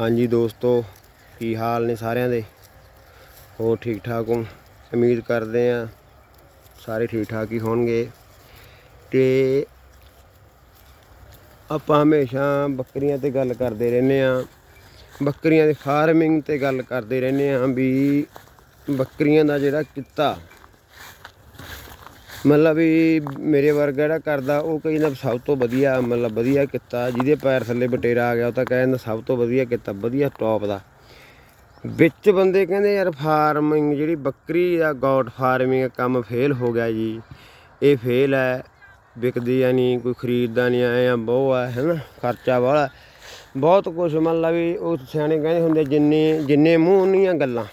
ਹਾਂਜੀ ਦੋਸਤੋ, ਕੀ ਹਾਲ ਨੇ ਸਾਰਿਆਂ ਦੇ? ਹੋਰ ਠੀਕ ਠਾਕ ਹੋ? ਉਮੀਦ ਕਰਦੇ ਆ ਸਾਰੇ ਠੀਕ ਠਾਕ ਹੀ ਹੋਣਗੇ। ਤੇ ਆਪਾਂ ਹਮੇਸ਼ਾ ਬੱਕਰੀਆਂ ਤੇ ਗੱਲ ਕਰਦੇ ਰਹਿੰਦੇ ਆ ਬੱਕਰੀਆਂ ਦੇ ਫਾਰਮਿੰਗ ਤੇ ਗੱਲ ਕਰਦੇ ਰਹਿੰਦੇ ਆ ਵੀ ਬੱਕਰੀਆਂ ਦਾ ਜਿਹੜਾ ਕਿੱਤਾ ਮਤਲਬ ਵੀ ਮੇਰੇ ਵਰਗਾ ਜਿਹੜਾ ਕਰਦਾ, ਉਹ ਕਹਿੰਦਾ ਸਭ ਤੋਂ ਵਧੀਆ, ਮਤਲਬ ਵਧੀਆ ਕੀਤਾ। ਜਿਹਦੇ ਪੈਰ ਥੱਲੇ ਬਟੇਰਾ ਆ ਗਿਆ, ਉਹ ਤਾਂ ਕਹਿੰਦਾ ਸਭ ਤੋਂ ਵਧੀਆ ਕੀਤਾ, ਵਧੀਆ ਟੌਪ ਦਾ। ਵਿੱਚ ਬੰਦੇ ਕਹਿੰਦੇ ਯਾਰ ਫਾਰਮਿੰਗ ਜਿਹੜੀ ਬੱਕਰੀ ਦਾ ਗੋਟ ਫਾਰਮਿੰਗ ਕੰਮ ਫੇਲ ਹੋ ਗਿਆ ਜੀ। ਇਹ ਫੇਲ ਹੈ, ਵਿਕਦੀ ਆ ਨਹੀਂ ਕੋਈ ਖਰੀਦਦਾ ਨਹੀਂ ਆਏ ਆ, ਬਹੁ ਆ, ਹੈਨਾ, ਖਰਚਾ ਵਾਲਾ। ਬਹੁਤ ਕੁਝ ਮਤਲਬ ਵੀ ਉਹ ਸਿਆਣੇ ਕਹਿੰਦੇ ਹੁੰਦੇ, ਜਿੰਨੇ ਜਿੰਨੇ ਮੂੰਹ ਉਨੀਆਂ ਗੱਲਾਂ।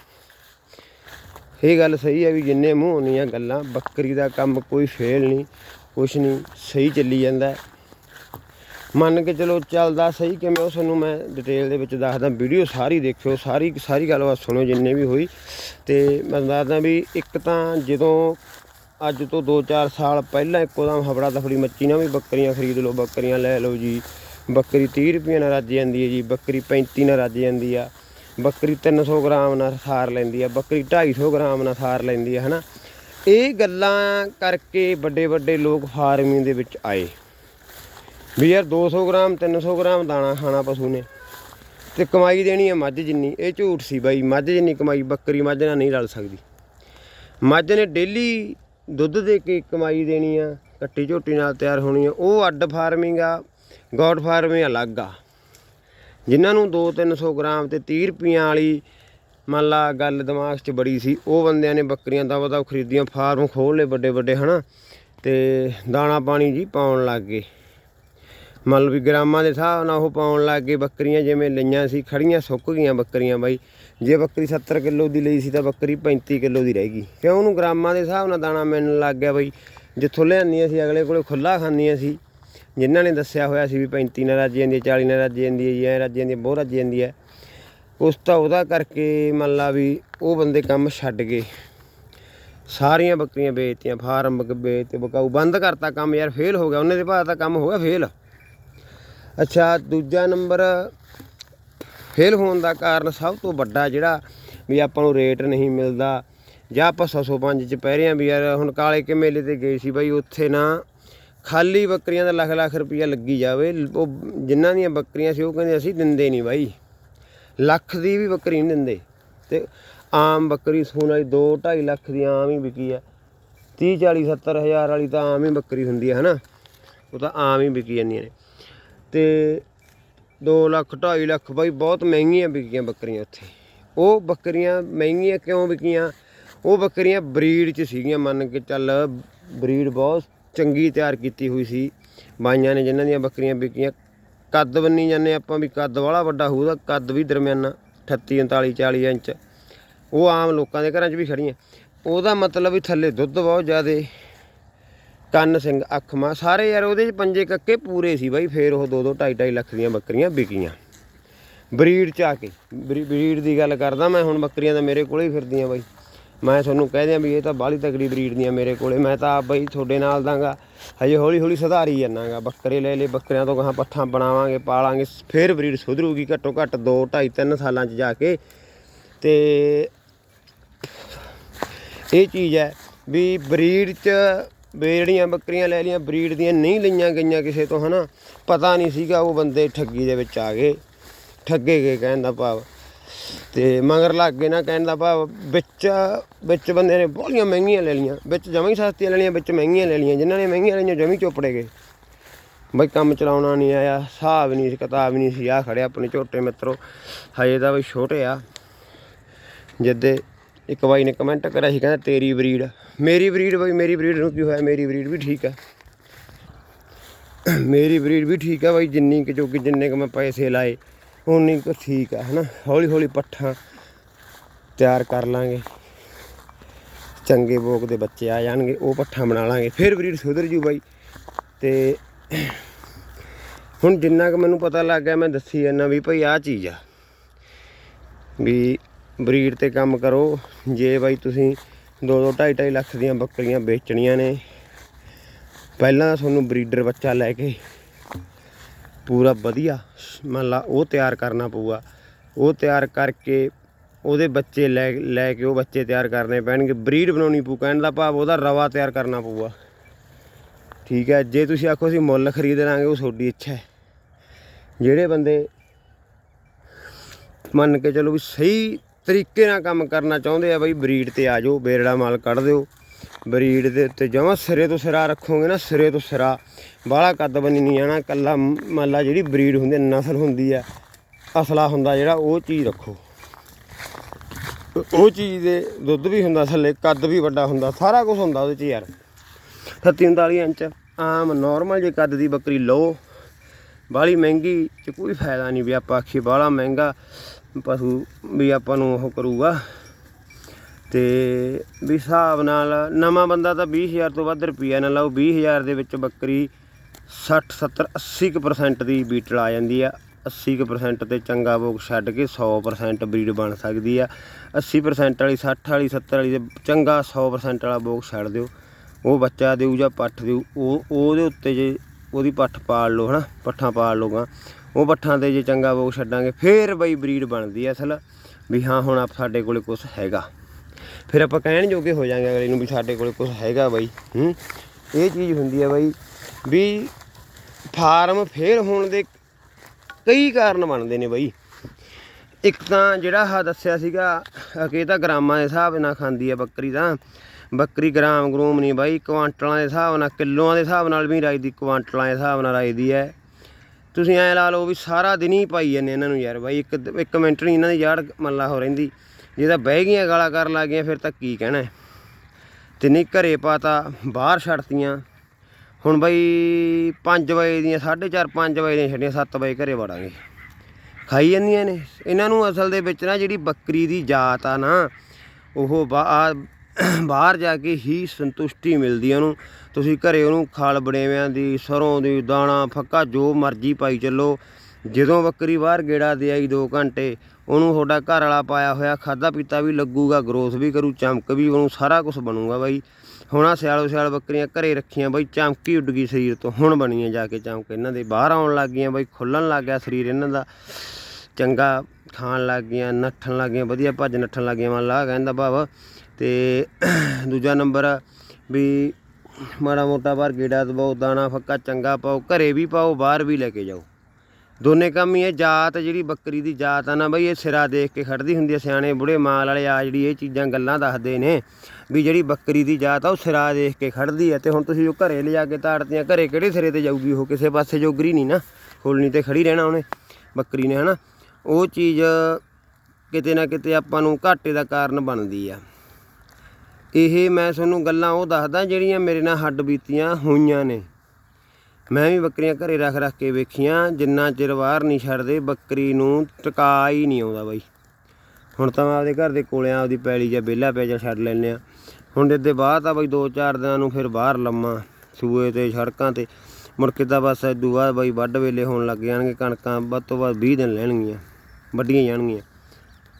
ਇਹ ਗੱਲ ਸਹੀ ਹੈ ਵੀ ਜਿੰਨੇ ਮੂੰਹ ਉਨੀਆਂ ਗੱਲਾਂ, ਬੱਕਰੀ ਦਾ ਕੰਮ ਕੋਈ ਫੇਲ ਨਹੀਂ, ਕੁਛ ਨਹੀਂ, ਸਹੀ ਚੱਲੀ ਜਾਂਦਾ ਮੰਨ ਕੇ ਚਲੋ ਚੱਲਦਾ ਸਹੀ ਕਿਵੇਂ ਉਸ ਨੂੰ ਮੈਂ ਡਿਟੇਲ ਦੇ ਵਿੱਚ ਦੱਸਦਾ ਵੀਡੀਓ ਸਾਰੀ ਦੇਖਿਓ, ਸਾਰੀ ਸਾਰੀ ਗੱਲਬਾਤ ਸੁਣੋ ਜਿੰਨੇ ਵੀ ਹੋਈ। ਤੇ ਮੈਂ ਦੱਸਦਾ ਵੀ ਇੱਕ ਤਾਂ ਜਦੋਂ ਅੱਜ ਤੋਂ 2-4 ਸਾਲ ਪਹਿਲਾਂ ਇੱਕੋ ਦਮ ਹਫੜਾ ਦਫੜੀ ਮੱਚੀ ਨਾ ਵੀ ਬੱਕਰੀਆਂ ਖਰੀਦ ਲਓ, ਬੱਕਰੀਆਂ ਲੈ ਲਓ ਜੀ, ਬੱਕਰੀ 30 ਰੁਪਏ ਨਾਲ ਰੱਜ ਜਾਂਦੀ ਹੈ ਜੀ, ਬੱਕਰੀ 35 ਨਾਲ ਰੱਜ ਜਾਂਦੀ ਆ। ਬੱਕਰੀ 300 ਗ੍ਰਾਮ ਨਾਲ ਸਾਰ ਲੈਂਦੀ ਆ, ਬੱਕਰੀ 250 ਗ੍ਰਾਮ ਨਾਲ ਸਾਰ ਲੈਂਦੀ ਆ, ਹਨਾ। ਇਹ ਗੱਲਾਂ ਕਰਕੇ ਵੱਡੇ ਵੱਡੇ ਲੋਕ ਫਾਰਮਿੰਗ ਦੇ ਵਿੱਚ ਆਏ। ਵੀ ਯਾਰ 200 ਗ੍ਰਾਮ 300 ਗ੍ਰਾਮ ਦਾਣਾ ਖਾਣਾ ਪਸ਼ੂ ਨੇ। ਤੇ ਕਮਾਈ ਦੇਣੀ ਹੈ ਮੱਝ ਜਿੰਨੀ, ਇਹ ਝੂਠ ਸੀ ਬਾਈ। ਮੱਝ ਜਿੰਨੀ ਕਮਾਈ, ਬੱਕਰੀ ਮੱਝ ਨਾਲ ਨਹੀਂ ਰਲ ਸਕਦੀ। ਮੱਝ ਨੇ ਡੇਲੀ ਦੁੱਧ ਦੇ ਕੇ ਕਮਾਈ ਦੇਣੀ ਆ ਕੱਟੀ ਝੋਟੀ ਨਾਲ ਤਿਆਰ ਹੋਣੀ ਆ। ਉਹ ਅੱਡ ਫਾਰਮਿੰਗ ਆ, ਗੌਡ ਫਾਰਮਿੰਗ ਅਲੱਗ ਆ। ਜਿਨ੍ਹਾਂ ਨੂੰ 2-300 ਗ੍ਰਾਮ ਤੇ 30 ਰੁਪਈਆਂ ਵਾਲੀ, ਮੰਨ ਲਾ ਗੱਲ ਦਿਮਾਗ 'ਚ ਬੜੀ ਸੀ, ਉਹ ਬੰਦਿਆਂ ਨੇ ਬੱਕਰੀਆਂ ਦਾ ਵਧਾ ਖਰੀਦੀਆਂ, ਫਾਰਮ ਖੋਲ ਲਏ ਵੱਡੇ ਵੱਡੇ, ਹਨਾ? ਤੇ ਦਾਣਾ ਪਾਣੀ ਜੀ ਪਾਉਣ ਲੱਗ ਗਏ। ਮੰਨ ਲਓ ਵੀ ਗ੍ਰਾਮਾਂ ਦੇ ਹਿਸਾਬ ਨਾਲ ਉਹ ਪਾਉਣ ਲੱਗ ਗਏ, ਬੱਕਰੀਆਂ ਜਿਵੇਂ ਲਈਆਂ ਸੀ ਖੜੀਆਂ ਸੁੱਕ ਗਈਆਂ ਬੱਕਰੀਆਂ ਬਾਈ। ਜੇ ਬੱਕਰੀ 70 ਕਿਲੋ ਦੀ ਲਈ ਸੀ ਤਾਂ ਬੱਕਰੀ 35 ਕਿਲੋ ਦੀ ਰਹਿ ਗਈ। ਕਿਉਂ ਉਹਨੂੰ ਗ੍ਰਾਮਾਂ ਦੇ ਹਿਸਾਬ ਨਾਲ ਦਾਣਾ ਮਿਲਣ ਲੱਗ ਗਿਆ ਬਾਈ। ਜਿੱਥੋਂ ਲਿਆਂਦੀਆਂ ਸੀ, ਅਗਲੇ ਕੋਲੇ ਖੁੱਲਾ ਖਾਂਦੀਆਂ ਸੀ। ਜਿਨ੍ਹਾਂ ਨੇ ਦੱਸਿਆ ਹੋਇਆ ਸੀ ਵੀ 35 ਨਾਲ ਰੱਜ ਜਾਂਦੀ ਹੈ 40 ਨਾਲ ਰੱਜ ਜਾਂਦੀ ਹੈ ਜੀ ਐ ਰੱਜ ਜਾਂਦੀ ਹੈ, ਬਹੁਤ ਰੱਜ ਜਾਂਦੀ ਹੈ। ਉਸ ਤਾਂ ਉਹਦਾ ਕਰਕੇ ਮੰਨ ਲਾ ਵੀ ਉਹ ਬੰਦੇ ਕੰਮ ਛੱਡ ਗਏ। ਸਾਰੀਆਂ ਬੱਕਰੀਆਂ ਵੇਚਤੀਆਂ, ਫਾਰਮ ਬਕ- ਤੇ ਬਕਾਊ ਬੰਦ ਕਰਤਾ ਕੰਮ ਯਾਰ, ਫੇਲ ਹੋ ਗਿਆ। ਉਹਨੇ ਦੇ ਭਾਅ ਤਾਂ ਕੰਮ ਹੋ ਗਿਆ, ਫੇਲ। ਅੱਛਾ, ਦੂਜਾ ਨੰਬਰ, ਫੇਲ ਹੋਣ ਦਾ ਕਾਰਨ ਸਭ ਤੋਂ ਵੱਡਾ ਜਿਹੜਾ ਵੀ ਆਪਾਂ ਨੂੰ ਰੇਟ ਨਹੀਂ ਮਿਲਦਾ। ਜਾਂ ਆਪਾਂ 605 ਚ ਪੈ ਰਹੇ ਹਾਂ ਵੀ ਯਾਰ ਹੁਣ ਕਾਲੇ ਕੇ ਮੇਲੇ ਤੇ ਗਏ ਸੀ ਬਾਈ, ਉੱਥੇ ਨਾ ਖਾਲੀ ਬੱਕਰੀਆਂ ਦਾ ਲੱਖ ਲੱਖ ਰੁਪਈਆ ਲੱਗੀ ਜਾਵੇ, ਉਹ ਜਿਨ੍ਹਾਂ ਦੀਆਂ ਬੱਕਰੀਆਂ ਸੀ, ਉਹ ਕਹਿੰਦੇ ਅਸੀਂ ਦਿੰਦੇ ਨਹੀਂ ਬਾਈ। ਲੱਖ ਦੀ ਵੀ ਬੱਕਰੀ ਨਹੀਂ ਦਿੰਦੇ। ਤੇ ਆਮ ਬੱਕਰੀ ਸੂਣ ਵਾਲੀ 2 2.5 ਲੱਖ ਦੀ ਆਮ ਹੀ ਵਿਕੀ ਆ। 30 40 70 ਹਜ਼ਾਰ ਵਾਲੀ ਤਾਂ ਆਮ ਹੀ ਬੱਕਰੀ ਹੁੰਦੀ ਹੈ ਹਨਾ? ਉਹ ਤਾਂ ਆਮ ਹੀ ਵਿਕੀ ਜਾਂਦੀਆਂ ਨੇ। ਤੇ 2 ਲੱਖ 2.5 ਲੱਖ ਬਾਈ, ਬਹੁਤ ਮਹਿੰਗੀਆਂ ਵਿਕੀਆਂ ਬੱਕਰੀਆਂ ਉੱਥੇ। ਉਹ ਬੱਕਰੀਆਂ ਮਹਿੰਗੀਆਂ ਕਿਉਂ ਵਿਕੀਆਂ? ਉਹ ਬੱਕਰੀਆਂ ਬਰੀਡ 'ਚ ਸੀਗੀਆਂ, ਮੰਨ ਕੇ ਚੱਲ ਬਰੀਡ ਬਹੁਤ ਚੰਗੀ ਤਿਆਰ ਕੀਤੀ ਹੋਈ ਸੀ। ਬਾਈਆਂ ਨੇ ਜਿਨ੍ਹਾਂ ਦੀਆਂ ਬੱਕਰੀਆਂ ਵਿਕੀਆਂ, ਕੱਦ ਬੰਨੀ ਜਾਂਦੇ ਆਪਾਂ ਵੀ, ਕੱਦ ਵਾਲਾ ਵੱਡਾ ਹੋਊਗਾ ਕੱਦ ਵੀ ਦਰਮਿਆਨਾ 38 39 40 ਇੰਚ। ਉਹ ਆਮ ਲੋਕਾਂ ਦੇ ਘਰਾਂ 'ਚ ਵੀ ਖੜੀਆਂ ਉਹਦਾ ਮਤਲਬ ਵੀ ਥੱਲੇ ਦੁੱਧ ਬਹੁਤ ਜ਼ਿਆਦੇ। ਕੰਨ ਸਿੰਘ ਅੱਖਮਾਂ ਸਾਰੇ ਯਾਰ ਉਹਦੇ 'ਚ ਪੰਜੇ ਕੱਕੇ ਪੂਰੇ ਸੀ ਬਾਈ, ਫੇਰ ਉਹ 2 2 2.5 2.5 ਲੱਖ ਦੀਆਂ ਬੱਕਰੀਆਂ ਵਿਕੀਆਂ। ਬਰੀਡ 'ਚ ਆ ਕੇ, ਬਰੀ- ਬਰੀਡ ਦੀ ਗੱਲ ਕਰਦਾ ਮੈਂ, ਹੁਣ ਬੱਕਰੀਆਂ ਤਾਂ ਮੇਰੇ ਕੋਲੇ ਹੀ ਫਿਰਦੀਆਂ ਬਾਈ। ਮੈਂ ਤੁਹਾਨੂੰ ਕਹਿ ਦਿਆਂ ਵੀ ਇਹ ਤਾਂ ਬਾਹਲੀ ਤਕੜੀ ਬਰੀਡ ਦੀਆਂ ਮੇਰੇ ਕੋਲੇ। ਮੈਂ ਤਾਂ ਆਪ ਬਈ ਤੁਹਾਡੇ ਨਾਲ ਦਾਂਗਾ। ਹਜੇ ਹੌਲੀ ਹੌਲੀ ਸੁਧਾਰੀ ਜਾਣਾਗਾ। ਬੱਕਰੇ ਲੈ ਲੈ ਬੱਕਰਿਆਂ ਤੋਂ ਗਾਹਾਂ ਪੱਠਾਂ ਬਣਾਵਾਂਗੇ, ਪਾਲਾਂਗੇ। ਫੇਰ ਬਰੀਡ ਸੁਧਰੂਗੀ ਘੱਟੋ ਘੱਟ 2 2.5 3 ਸਾਲਾਂ 'ਚ ਜਾ ਕੇ। ਤੇ ਇਹ ਚੀਜ਼ ਹੈ ਵੀ ਬਰੀਡ 'ਚ ਜਿਹੜੀਆਂ ਬੱਕਰੀਆਂ ਲੈ ਲਈਆਂ, ਬਰੀਡ ਦੀਆਂ ਨਹੀਂ ਲਈਆਂ ਗਈਆਂ ਕਿਸੇ ਤੋਂ, ਹਨਾ? ਪਤਾ ਨਹੀਂ ਸੀਗਾ ਉਹ ਬੰਦੇ ਠੱਗੀ ਦੇ ਵਿੱਚ ਆ ਗਏ। ਠੱਗੇ ਗਏ, ਕਹਿਣ ਦਾ ਭਾਵ। ਤੇ ਮਗਰ ਲੱਗ ਗਏ ਨਾ ਕਹਿਣ ਦਾ ਭਾਵ, ਵਿੱਚ ਵਿੱਚ ਬੰਦੇ ਨੇ ਬਹੁਲੀਆਂ ਮਹਿੰਗੀਆਂ ਲੈ ਲਈਆਂ। ਵਿੱਚ ਜਮਾਂ ਹੀ ਸਸਤੀਆਂ ਲੈ ਲਈਆਂ, ਵਿੱਚ ਮਹਿੰਗੀਆਂ ਲੈ ਲਈਆਂ। ਜਿਨ੍ਹਾਂ ਨੇ ਮਹਿੰਗੀਆਂ ਲਈਆਂ, ਜਮੀ ਚੋਪੜੇ ਗਏ। ਬਈ ਕੰਮ ਚਲਾਉਣਾ ਨਹੀਂ ਆਇਆ, ਹਿਸਾਬ ਨਹੀਂ ਸੀ, ਕਿਤਾਬ ਨਹੀਂ ਸੀ। ਆ ਖੜਿਆ ਆਪਣੇ ਝੋਟੇ ਮਿੱਤਰੋ, ਹਜੇ ਤਾਂ ਬਈ ਛੋਟੇ ਆ। ਜਿੱਦੇ ਇੱਕ ਬਾਈ ਨੇ ਕਮੈਂਟ ਕਰਿਆ ਸੀ, ਕਹਿੰਦਾ ਤੇਰੀ ਬਰੀਡ। ਮੇਰੀ ਬਰੀਡ ਬਈ, ਮੇਰੀ ਬਰੀਡ ਨੂੰ ਕੀ ਹੋਇਆ? ਮੇਰੀ ਬਰੀਡ ਵੀ ਠੀਕ ਆ। ਮੇਰੀ ਬਰੀਡ ਵੀ ਠੀਕ ਆ ਬਾਈ, ਜਿੰਨੀ ਕਿ ਜੋ ਕਿ ਜਿੰਨੇ ਕੁ ਮੈਂ ਪੈਸੇ ਲਾਏ। ਉਨੀ ਕੁ ਠੀਕ ਆ, ਹਨਾ? ਹੌਲੀ ਹੌਲੀ ਪੱਠਾਂ ਤਿਆਰ ਕਰ ਲਾਂਗੇ। ਚੰਗੇ ਬੋਕ ਦੇ ਬੱਚੇ ਆ ਜਾਣਗੇ, ਉਹ ਪੱਠਾਂ ਬਣਾ ਲਾਂਗੇ। ਫਿਰ ਬਰੀਡ ਸੁਧਰ ਜੂ ਬਾਈ। ਤੇ ਹੁਣ ਜਿੰਨਾ ਕੁ ਮੈਨੂੰ ਪਤਾ ਲੱਗ ਗਿਆ, ਮੈਂ ਦੱਸੀ ਜਾਂਦਾ ਵੀ ਭਾਈ ਆਹ ਚੀਜ਼ ਆ। ਵੀ ਬਰੀਡ ਤੇ ਕੰਮ ਕਰੋ। ਜੇ ਬਾਈ ਤੁਸੀਂ 2 2 2.5 2.5 ਲੱਖ ਦੀਆਂ ਬੱਕਰੀਆਂ ਵੇਚਣੀਆਂ ਨੇ, ਪਹਿਲਾਂ ਤੁਹਾਨੂੰ ਬਰੀਡਰ ਬੱਚਾ ਲੈ ਕੇ ਪੂਰਾ ਵਧੀਆ ਮੰਨ ਲਾ ਉਹ ਤਿਆਰ ਕਰਨਾ ਪਊਗਾ। ਉਹ ਤਿਆਰ ਕਰਕੇ ਉਹਦੇ ਬੱਚੇ ਲੈ ਲੈ ਕੇ ਉਹ ਬੱਚੇ ਤਿਆਰ ਕਰਨੇ ਪੈਣਗੇ। ਬਰੀਡ ਬਣਾਉਣੀ ਪਊ, ਕਹਿਣ ਦਾ ਭਾਵ ਉਹਦਾ ਰਵਾ ਤਿਆਰ ਕਰਨਾ ਪਊਗਾ। ਠੀਕ ਹੈ, ਜੇ ਤੁਸੀਂ ਆਖੋ ਅਸੀਂ ਮੁੱਲ ਖਰੀਦ ਲਾਂਗੇ, ਉਹ ਤੁਹਾਡੀ ਇੱਛਾ ਹੈ। ਜਿਹੜੇ ਬੰਦੇ ਮੰਨ ਕੇ ਚਲੋ ਵੀ ਸਹੀ ਤਰੀਕੇ ਨਾਲ ਕੰਮ ਕਰਨਾ ਚਾਹੁੰਦੇ ਆ, ਬਈ ਬਰੀਡ ਤੇ ਆ ਜਾਓ, ਬੇਰੜਾ ਮਾਲ ਕੱਢ ਦਿਓ। ਬਰੀਡ ਦੇ ਉੱਤੇ ਜਮਾਂ ਸਿਰੇ ਤੋਂ ਸਿਰਾ ਰੱਖੋਗੇ ਨਾ, ਸਿਰੇ ਤੋਂ ਸਿਰਾ। ਬਾਹਲਾ ਕੱਦ ਬਣੀ ਨਹੀਂ ਜਾਣਾ, ਕੱਲਾ ਮੰਨ ਲਾ ਜਿਹੜੀ ਬਰੀਡ ਹੁੰਦੀ ਨਸਲ ਹੁੰਦੀ ਆ, ਅਸਲਾ ਹੁੰਦਾ ਜਿਹੜਾ, ਉਹ ਚੀਜ਼ ਰੱਖੋ। ਉਹ ਚੀਜ਼ ਦੇ ਦੁੱਧ ਵੀ ਹੁੰਦਾ ਥੱਲੇ, ਕੱਦ ਵੀ ਵੱਡਾ ਹੁੰਦਾ, ਸਾਰਾ ਕੁਝ ਹੁੰਦਾ ਉਹਦੇ ਚ ਯਾਰ। 38 39 ਇੰਚ, ਆਮ ਨਾਰਮਲ ਜੇ ਕੱਦ ਦੀ ਬੱਕਰੀ ਲਓ, ਬਾਹਲੀ ਮਹਿੰਗੀ ਚ ਕੋਈ ਫਾਇਦਾ ਨਹੀਂ ਵੀ ਆਪਾਂ ਆਖੀ ਬਾਹਲਾ ਮਹਿੰਗਾ, ਪਸ਼ੂ ਵੀ ਆਪਾਂ ਨੂੰ ਉਹ ਕਰੂਗਾ। ਤੇ ਵੀ ਹਿਸਾਬ ਨਾਲ ਨਵਾਂ ਬੰਦਾ ਤਾਂ 20000 ਤੋਂ ਵੱਧ ਰੁਪਈਆ ਨਾ ਲਾਓ। 20000 ਦੇ ਵਿੱਚ ਬੱਕਰੀ 60 70 80% ਦੀ ਬੀਟਲ ਆ ਜਾਂਦੀ ਆ। 80% ਤੇ ਚੰਗਾ ਭੋਗ ਛੱਡ ਕੇ 100% ਬਰੀਡ ਬਣ ਸਕਦੀ ਆ। 80% ਵਾਲੀ 60 ਵਾਲੀ 70 ਵਾਲੀ ਤੇ ਚੰਗਾ 100% ਵਾਲਾ ਭੋਗ ਛੱਡ ਦਿਓ। ਉਹ ਬੱਚਾ ਦੇਊ ਜਾਂ ਪੱਠ ਦੇਊ, ਉਹ, ਉਹਦੇ ਉੱਤੇ ਜੇ ਉਹਦੀ ਪੱਠ ਪਾਲ ਲਓ, ਹਨਾ? ਪੱਠਾਂ ਪਾਲ ਲਓਗਾ ਉਹ ਪੱਠਾਂ ਤੇ ਜੇ ਚੰਗਾ ਭੋਗ ਛੱਡਾਂਗੇ, ਫੇਰ ਬਈ ਬਰੀਡ ਬਣਦੀ ਆ ਅਸਲ। ਵੀ ਹਾਂ, ਹੁਣ ਆਪ ਸਾਡੇ ਕੋਲੇ ਕੁਝ ਹੈਗਾ। ਫਿਰ ਆਪਾਂ ਕਹਿਣ ਜੋਗੇ ਹੋ ਜਾਾਂਗੇ ਅਗਲੇ ਨੂੰ ਵੀ ਸਾਡੇ ਕੋਲੇ ਕੁਝ ਹੈਗਾ ਬਾਈ, ਹੂੰ? ਇਹ ਚੀਜ਼ ਹੁੰਦੀ ਹੈ ਬਾਈ ਵੀ ਫਾਰਮ ਫੇਲ ਹੋਣ ਦੇ ਕਈ ਕਾਰਨ ਬਣਦੇ ਨੇ ਬਾਈ। ਇੱਕ ਤਾਂ ਜਿਹੜਾ ਆ ਦੱਸਿਆ ਸੀਗਾ ਕਿ ਇਹ ਤਾਂ ਗ੍ਰਾਮਾਂ ਦੇ ਹਿਸਾਬ ਨਾਲ ਖਾਂਦੀ ਹੈ ਬੱਕਰੀ ਤਾਂ। ਬੱਕਰੀ ਗ੍ਰਾਮ ਗਰੂਮ ਨਹੀਂ ਬਾਈ, ਕੁਆਂਟਲਾਂ ਦੇ ਹਿਸਾਬ ਨਾਲ, ਕਿਲੋਆਂ ਦੇ ਹਿਸਾਬ ਨਾਲ ਵੀ ਰਾਈਦੀ ਕੁਆਂਟਲਾਂ ਦੇ ਹਿਸਾਬ ਨਾਲ ਰਾਈਦੀ ਹੈ ਤੁਸੀਂ ਐਂ ਲਾ ਲਓ ਵੀ ਸਾਰਾ ਦਿਨ ਹੀ ਪਾਈ ਜਾਂਦੇ ਇਹਨਾਂ ਨੂੰ ਯਾਰ ਬਾਈ, ਇੱਕ ਇੱਕ ਮਿੰਟ ਨਹੀਂ ਇਹਨਾਂ ਦੀ ਯਾਰ ਮੱਲਾ ਹੋ ਰਹਿੰਦੀ। ਜੇ ਤਾਂ ਬਹਿ ਗਈਆਂ, ਗਾਲਾਂ ਕਰਨ ਲੱਗ ਗਈਆਂ, ਫਿਰ ਤਾਂ ਕੀ ਕਹਿਣਾ ਹੈ। ਤੇ ਨਹੀਂ ਘਰੇ ਪਾਤਾ, ਬਾਹਰ ਛੱਡਤੀਆਂ। ਹੁਣ ਬਈ 5 ਵਜੇ ਦੀਆਂ 4:30 5 ਵਜੇ ਦੀਆਂ ਛੱਡੀਆਂ 7 ਵਜੇ ਘਰੇ ਵੜਾਂਗੇ। ਖਾਈ ਜਾਂਦੀਆਂ ਨੇ। ਇਹਨਾਂ ਨੂੰ ਅਸਲ ਦੇ ਵਿੱਚ ਨਾ ਜਿਹੜੀ ਬੱਕਰੀ ਦੀ ਜਾਤ ਆ ਨਾ, ਉਹ ਬਾ- ਬਾਹਰ ਜਾ ਕੇ ਹੀ ਸੰਤੁਸ਼ਟੀ ਮਿਲਦੀ ਆ ਉਹਨੂੰ। ਤੁਸੀਂ ਘਰੇ ਉਹਨੂੰ ਖਾਲ ਬਣੇਵਿਆਂ ਦੀ, ਸਰੋਂ ਦੀ, ਦਾਣਾ, ਫੱਕਾ, ਜੋ ਮਰਜ਼ੀ ਪਾਈ ਚੱਲੋ। ਜਦੋਂ ਬੱਕਰੀ ਬਾਹਰ ਗੇੜਾ ਦੇ ਆਈ 2 ਘੰਟੇ ਉਹਨੂੰ ਤੁਹਾਡਾ ਘਰ ਵਾਲਾ ਪਾਇਆ ਹੋਇਆ ਖਾਦਾ ਪੀਤਾ ਵੀ ਲੱਗੂਗਾ, ਗਰੋਥ ਵੀ ਕਰੂ, ਚਮਕ ਵੀ ਉਹਨੂੰ ਸਾਰਾ ਕੁਝ ਬਣੂਗਾ ਬਾਈ। ਹੁਣ ਆ ਸਿਆਲੋ ਸਿਆਲ ਬੱਕਰੀਆਂ ਘਰੇ ਰੱਖੀਆਂ ਬਾਈ, ਚਮਕੀ ਉੱਡ ਗਈ ਸਰੀਰ ਤੋਂ, ਹੁਣ ਬਣੀਆਂ ਜਾ ਕੇ ਚਮਕ, ਇਹਨਾਂ ਦੇ ਬਾਹਰ ਆਉਣ ਲੱਗ ਗਈਆਂ ਬਾਈ, ਖੁੱਲਣ ਲੱਗ ਗਿਆ ਸਰੀਰ ਇਹਨਾਂ ਦਾ। ਚੰਗਾ ਖਾਣ ਲੱਗ ਗਈਆਂ, ਨੱਠਣ ਲੱਗ ਗਈਆਂ, ਵਧੀਆ ਭੱਜ ਨੱਠਣ ਲੱਗ ਗਈਆਂ ਮਨ ਲਾ ਕਹਿੰਦਾ ਭਾਵ। ਤੇ ਦੂਜਾ ਨੰਬਰ ਵੀ ਮਾੜਾ ਮੋਟਾ ਬਾਹਰ ਗੇੜਾ ਦਬਾਓ, ਦਾਣਾ ਫੱਕਾ ਚੰਗਾ ਪਾਓ, ਘਰੇ ਵੀ ਪਾਓ, ਬਾਹਰ ਵੀ ਲੈ ਕੇ ਜਾਓ। ਦੋਨੇ ਕੰਮ ਹੀ ਇਹ ਜਾਤ ਜਿਹੜੀ ਬੱਕਰੀ ਦੀ ਜਾਤ ਆ ਨਾ ਬਈ, ਇਹ ਸਿਰਾ ਦੇਖ ਕੇ ਖੜਦੀ ਹੁੰਦੀ ਆ, ਸਿਆਣੇ ਬੁੜੇ ਮਾਲ ਵਾਲੇ ਆ ਜਿਹੜੀ ਇਹ ਚੀਜ਼ਾਂ ਗੱਲਾਂ ਦੱਸਦੇ ਨੇ ਵੀ ਜਿਹੜੀ ਬੱਕਰੀ ਦੀ ਜਾਤ ਆ, ਉਹ ਸਿਰਾ ਦੇਖ ਕੇ ਖੜਦੀ ਆ ਤੇ ਹੁਣ ਤੁਸੀਂ ਉਹ ਘਰੇ ਲਿਜਾ ਕੇ ਤਾੜਤੀਆਂ, ਘਰੇ ਕਿਹੜੇ ਸਿਰੇ ਤੇ ਜਾਊਗੀ ਉਹ? ਕਿਸੇ ਪਾਸੇ ਜੋਗਰੀ ਨਹੀਂ ਨਾ ਖੋਲਣੀ ਤੇ ਖੜੀ ਰਹਿਣਾ ਉਹਨੇ, ਬੱਕਰੀ ਨੇ, ਹਨਾ? ਉਹ ਚੀਜ਼ ਕਿਤੇ ਨਾ ਕਿਤੇ ਆਪਾਂ ਨੂੰ ਘਾਟੇ ਦਾ ਕਾਰਨ ਬਣਦੀ ਆ। ਇਹ ਮੈਂ ਤੁਹਾਨੂੰ ਗੱਲਾਂ ਉਹ ਦੱਸਦਾ ਜਿਹੜੀਆਂ ਮੇਰੇ ਨਾਲ ਹੱਡ ਬੀਤੀਆਂ ਹੋਈਆਂ ਨੇ। ਮੈਂ ਵੀ ਬੱਕਰੀਆਂ ਘਰੇ ਰੱਖ ਰੱਖ ਕੇ ਵੇਖੀਆਂ, ਜਿੰਨਾ ਚਿਰ ਬਾਹਰ ਨਹੀਂ ਛੱਡਦੇ, ਬੱਕਰੀ ਨੂੰ ਟਿਕਾ ਹੀ ਨਹੀਂ ਆਉਂਦਾ ਬਾਈ। ਹੁਣ ਤਾਂ ਮੈਂ ਆਪਦੇ ਘਰ ਦੇ ਕੋਲੇ ਆਪਦੀ ਪੈਲੀ ਜਾਂ ਵਿਹਲਾ ਪਿਆ ਜਾਂ ਛੱਡ ਲੈਂਦੇ ਆ ਹੁਣ ਦੇ ਬਾਅਦ ਤਾਂ ਬਾਈ 2-4 ਦਿਨਾਂ ਨੂੰ ਫਿਰ ਬਾਹਰ ਲੰਮਾ, ਸੂਏ ਤੇ, ਸੜਕਾਂ ਤੇ। ਮੁੜ ਕੇ ਤਾਂ ਬਸ ਇਦੋਂ ਬਾਅਦ ਬਾਈ ਵੱਢ ਵੇਲੇ ਹੋਣ ਲੱਗ ਜਾਣਗੇ ਕਣਕਾਂ, ਵੱਧ ਤੋਂ ਵੱਧ 20 ਦਿਨ ਲੈਣਗੀਆਂ ਵੱਡੀਆਂ ਜਾਣਗੀਆਂ।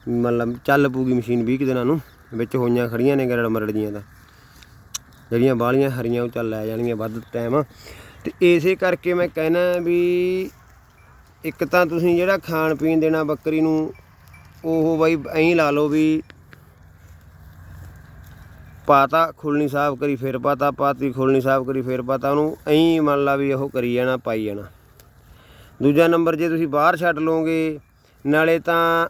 ਮਤਲਬ ਚੱਲ ਪੂਗੀ ਮਸ਼ੀਨ 20 ਕੁ ਦਿਨਾਂ ਨੂੰ, ਵਿੱਚ ਹੋਈਆਂ ਖੜੀਆਂ ਨੇ ਗਰੜ ਮਰੜ ਦੀਆਂ ਤਾਂ। ਜਿਹੜੀਆਂ ਬਾਲੀਆਂ ਹਰੀਆਂ ਉਹ ਚੱਲ ਲੈ ਜਾਣਗੀਆਂ ਵੱਧ ਟਾਈਮ ਤੇ ਇਸੇ ਕਰਕੇ ਮੈਂ ਕਹਿਣਾ ਵੀ ਇੱਕ ਤਾਂ ਤੁਸੀਂ ਜਿਹੜਾ ਖਾਣ ਪੀਣ ਦੇਣਾ ਬੱਕਰੀ ਨੂੰ, ਉਹ ਬਾਈ ਐਂ ਲਾ ਲਓ ਵੀ ਪਾਤਾ ਖੁੱਲਣੀ ਸਾਫ਼ ਕਰੀ, ਫਿਰ ਪਾਤਾ, ਪਾਤੀ ਖੁੱਲਣੀ ਸਾਫ਼ ਕਰੀ, ਫਿਰ ਪਾਤਾ ਉਹਨੂੰ ਐਂ ਮੰਨ ਲਾ ਵੀ ਉਹ ਕਰੀ ਜਾਣਾ, ਪਾਈ ਜਾਣਾ। ਦੂਜਾ ਨੰਬਰ ਜੇ ਤੁਸੀਂ ਬਾਹਰ ਛੱਡ ਲਓਗੇ, ਨਾਲੇ ਤਾਂ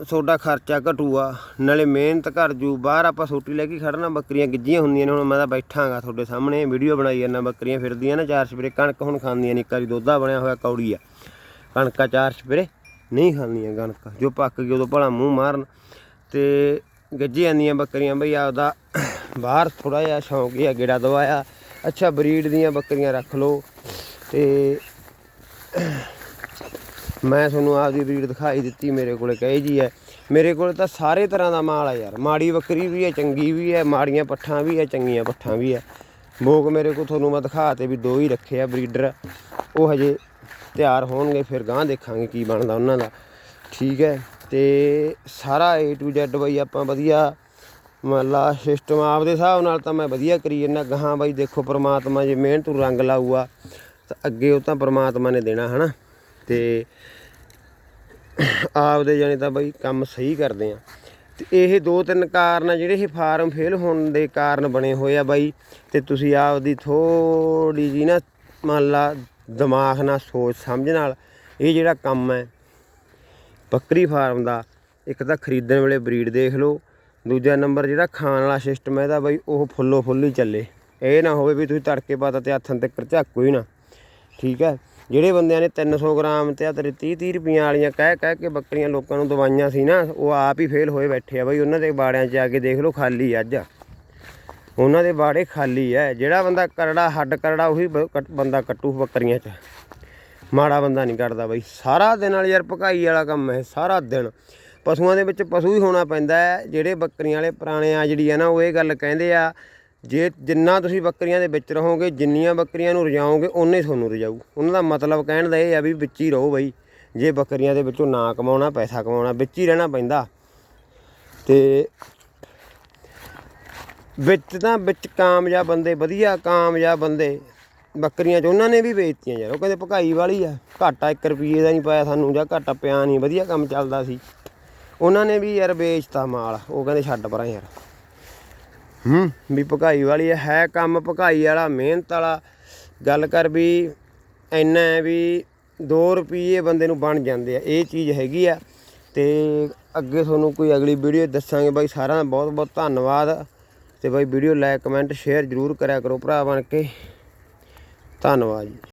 ਤੁਹਾਡਾ ਖਰਚਾ ਘਟੂਗਾ ਨਾਲੇ ਮਿਹਨਤ ਘਟ ਜੂ, ਬਾਹਰ ਆਪਾਂ ਸੋਟੀ ਲੈ ਕੇ ਖੜਨਾ, ਬੱਕਰੀਆਂ ਗਿੱਜੀਆਂ ਹੁੰਦੀਆਂ ਨੇ, ਹੁਣ ਮੈਂ ਤਾਂ ਬੈਠਾਂਗਾ ਤੁਹਾਡੇ ਸਾਹਮਣੇ ਵੀਡੀਓ ਬਣਾਈ ਜਾਂਦਾ, ਬੱਕਰੀਆਂ ਫਿਰਦੀਆਂ ਨਾ, ਚਾਰ ਸਪਰੇ ਕਣਕ ਹੁਣ ਖਾਂਦੀਆਂ ਨੇ, ਇੱਕ ਵਾਰੀ ਦੁੱਧਾ ਬਣਿਆ ਹੋਇਆ ਕੌੜੀ ਆ ਕਣਕਾਂ ਚਾਰ ਸਪਰੇ ਨਹੀਂ ਖਾਂਦੀਆਂ ਕਣਕਾਂ, ਜੋ ਪੱਕ ਗਈ ਉਦੋਂ ਭਲਾ ਮੂੰਹ ਮਾਰਨ। ਤੇ ਗੱਜੀ ਜਾਂਦੀਆਂ ਬੱਕਰੀਆਂ, ਬਈ ਆਪਦਾ ਬਾਹਰ ਥੋੜਾ ਜਿਹਾ ਸ਼ੌਂਕ ਜਿਹਾ ਗੇੜਾ ਦਵਾਇਆ। ਅੱਛਾ ਬਰੀਡ ਦੀਆਂ ਬੱਕਰੀਆਂ ਰੱਖ ਲਓ। ਤੇ ਮੈਂ ਤੁਹਾਨੂੰ ਆਪਦੀ ਬਰੀਡ ਦਿਖਾਈ ਦਿੱਤੀ, ਮੇਰੇ ਕੋਲੇ ਕਹੇ ਜੀ ਹੈ। ਮੇਰੇ ਕੋਲ ਤਾਂ ਸਾਰੇ ਤਰ੍ਹਾਂ ਦਾ ਮਾਲ ਆ ਯਾਰ। ਮਾੜੀ ਬੱਕਰੀ ਵੀ ਹੈ, ਚੰਗੀ ਵੀ ਹੈ, ਮਾੜੀਆਂ ਪੱਠਾਂ ਵੀ ਹੈ, ਚੰਗੀਆਂ ਪੱਠਾਂ ਵੀ ਹੈ। ਭੋਗ ਮੇਰੇ ਕੋਲ ਤੁਹਾਨੂੰ ਮੈਂ ਦਿਖਾਤੇ ਵੀ ਦੋ ਹੀ ਰੱਖੇ ਆ ਬਰੀਡਰ ਉਹ ਹਜੇ ਤਿਆਰ ਹੋਣਗੇ, ਫਿਰ ਗਾਂ ਦੇਖਾਂਗੇ ਕੀ ਬਣਦਾ ਉਹਨਾਂ ਦਾ। ਠੀਕ ਹੈ, ਤੇ ਸਾਰਾ A to Z ਬਈ ਆਪਾਂ ਵਧੀਆ, ਮਤਲਬ ਸਿਸਟਮ ਆਪਦੇ ਹਿਸਾਬ ਨਾਲ ਤਾਂ ਮੈਂ ਵਧੀਆ ਕਰੀ ਜਾਂਦਾ। ਗਾਹਾਂ ਬਈ ਦੇਖੋ ਪ੍ਰਮਾਤਮਾ ਜੇ ਮਿਹਨਤ ਨੂੰ ਰੰਗ ਲਾਊਗਾ, ਤਾਂ ਅੱਗੇ ਉਹ ਤਾਂ ਪ੍ਰਮਾਤਮਾ ਨੇ ਦੇਣਾ, ਹਨਾ? ਤੇ ਆਪਦੇ ਜਾਣੀ ਤਾਂ ਬਈ ਕੰਮ ਸਹੀ ਕਰਦੇ ਆ। ਤੇ ਇਹ ਦੋ ਤਿੰਨ ਕਾਰਨ ਜਿਹੜੇ ਇਹ ਫਾਰਮ ਫੇਲ ਹੋਣ ਦੇ ਕਾਰਨ ਬਣੇ ਹੋਏ ਆ ਬਾਈ। ਤੇ ਤੁਸੀਂ ਆਪਦੀ ਥੋੜੀ ਜੀ ਨਾ ਮੰਨ ਲਾ ਦਿਮਾਗ ਨਾਲ ਸੋਚ ਸਮਝ ਨਾਲ ਇਹ ਜਿਹੜਾ ਕੰਮ ਹੈ, ਬੱਕਰੀ ਫਾਰਮ ਦਾ, ਇੱਕ ਤਾਂ ਖਰੀਦਣ ਵੇਲੇ ਬਰੀਡ ਦੇਖ ਲਓ, ਦੂਜਾ ਨੰਬਰ ਜਿਹੜਾ ਖਾਣ ਵਾਲਾ ਸਿਸਟਮ ਹੈ ਇਹਦਾ ਬਾਈ ਉਹ ਫੁੱਲੋ ਫੁੱਲ ਹੀ ਚੱਲੇ। ਇਹ ਨਾ ਹੋਵੇ ਵੀ ਤੁਸੀਂ ਤੜਕੇ ਪਾਤਾ ਤੇ ਹੱਥਾਂ ਤੇ ਝਾਕੋ ਹੀ ਨਾ। ਠੀਕ ਹੈ? ਜਿਹੜੇ ਬੰਦਿਆਂ ਨੇ 300 ਗ੍ਰਾਮ ਤੇ ਆ ਤੇਰੇ 30 30 ਰੁਪਈਆਂ ਵਾਲੀਆਂ ਕਹਿ ਕਹਿ ਕੇ ਬੱਕਰੀਆਂ ਲੋਕਾਂ ਨੂੰ ਦਵਾਈਆਂ ਸੀ ਨਾ, ਉਹ ਆਪ ਹੀ ਫੇਲ ਹੋਏ ਬੈਠੇ ਆ ਬਈ, ਉਹਨਾਂ ਦੇ ਬਾੜਿਆਂ 'ਚ ਜਾ ਕੇ ਦੇਖ ਲਓ ਖਾਲੀ ਅੱਜ। ਉਹਨਾਂ ਦੇ ਬਾੜੇ ਖਾਲੀ ਐ ਜਿਹੜਾ ਬੰਦਾ ਕਰੜਾ, ਹੱਡ ਕਰੜਾ, ਉਹੀ ਬ- ਬੰਦਾ ਕੱਟੂ ਬੱਕਰੀਆਂ 'ਚ। ਮਾੜਾ ਬੰਦਾ ਨਹੀਂ ਕੱਟਦਾ ਬਈ। ਸਾਰਾ ਦਿਨ ਵਾਲੀ ਯਾਰ ਭਕਾਈ ਵਾਲਾ ਕੰਮ ਹੈ, ਸਾਰਾ ਦਿਨ। ਪਸ਼ੂਆਂ ਦੇ ਵਿੱਚ ਪਸ਼ੂ ਹੀ ਹੋਣਾ ਪੈਂਦਾ ਹੈ। ਜਿਹੜੇ ਬੱਕਰੀਆਂ ਵਾਲੇ ਪੁਰਾਣੇ ਆ ਜਿਹੜੀ ਆ ਨਾ, ਉਹ ਇਹ ਗੱਲ ਕਹਿੰਦੇ ਆ ਜੇ ਜਿੰਨਾ ਤੁਸੀਂ ਬੱਕਰੀਆਂ ਦੇ ਵਿੱਚ ਰਹੋਗੇ, ਜਿੰਨੀਆਂ ਬੱਕਰੀਆਂ ਨੂੰ ਰਜਾਓਗੇ, ਓਨੇ ਤੁਹਾਨੂੰ ਰਜਾਊ। ਉਹਨਾਂ ਦਾ ਮਤਲਬ ਕਹਿਣ ਦਾ ਇਹ ਆ ਵੀ ਵਿੱਚ ਹੀ ਰਹੋ ਬਈ। ਜੇ ਬੱਕਰੀਆਂ ਦੇ ਵਿੱਚੋਂ ਨਾ ਕਮਾਉਣਾ, ਪੈਸਾ ਕਮਾਉਣਾ, ਵਿੱਚ ਹੀ ਰਹਿਣਾ ਪੈਂਦਾ। ਤੇ ਵਿੱਚ ਤਾਂ ਵਿੱਚ ਕਾਮਯਾਬ ਬੰਦੇ, ਵਧੀਆ ਕਾਮਯਾਬ ਬੰਦੇ, ਬੱਕਰੀਆਂ ਚ ਉਹਨਾਂ ਨੇ ਵੀ ਵੇਚਤੀਆਂ ਯਾਰ। ਉਹ ਕਹਿੰਦੇ ਭਕਾਈ ਵਾਲੀ ਆ, ਘਾਟਾ 1 ਰੁਪਏ ਦਾ ਨਹੀਂ ਪਾਇਆ ਸਾਨੂੰ, ਜਾਂ ਘਾਟਾ ਪਿਆ ਨਹੀਂ, ਵਧੀਆ ਕੰਮ ਚੱਲਦਾ ਸੀ। ਉਹਨਾਂ ਨੇ ਵੀ ਯਾਰ ਵੇਚਤਾ ਮਾਲ, ਉਹ ਕਹਿੰਦੇ ਛੱਡ ਪਰਾਂ ਯਾਰ। ਹੂੰ। ਵੀ ਭਕਾਈ ਵਾਲੀ ਹੈ ਕੰਮ, ਭਕਾਈ ਵਾਲਾ ਮਿਹਨਤ ਵਾਲਾ। ਗੱਲ ਕਰ ਵੀ ਇੰਨਾ ਹੈ ਵੀ 2 ਰੁਪਏ ਬੰਦੇ ਨੂੰ ਬਣ ਜਾਂਦੇ ਆ, ਇਹ ਚੀਜ਼ ਹੈਗੀ ਆ। ਤੇ ਅੱਗੇ ਤੁਹਾਨੂੰ ਕੋਈ ਅਗਲੀ ਵੀਡੀਓ ਦੱਸਾਂਗੇ ਬਾਈ, ਸਾਰਿਆਂ ਦਾ ਬਹੁਤ ਬਹੁਤ ਧੰਨਵਾਦ। ਤੇ ਬਾਈ, ਵੀਡੀਓ ਲਾਈਕ ਕਮੈਂਟ, ਸ਼ੇਅਰ ਜ਼ਰੂਰ ਕਰਿਆ ਕਰੋ ਭਰਾ ਬਣ ਕੇ। ਧੰਨਵਾਦ ਜੀ।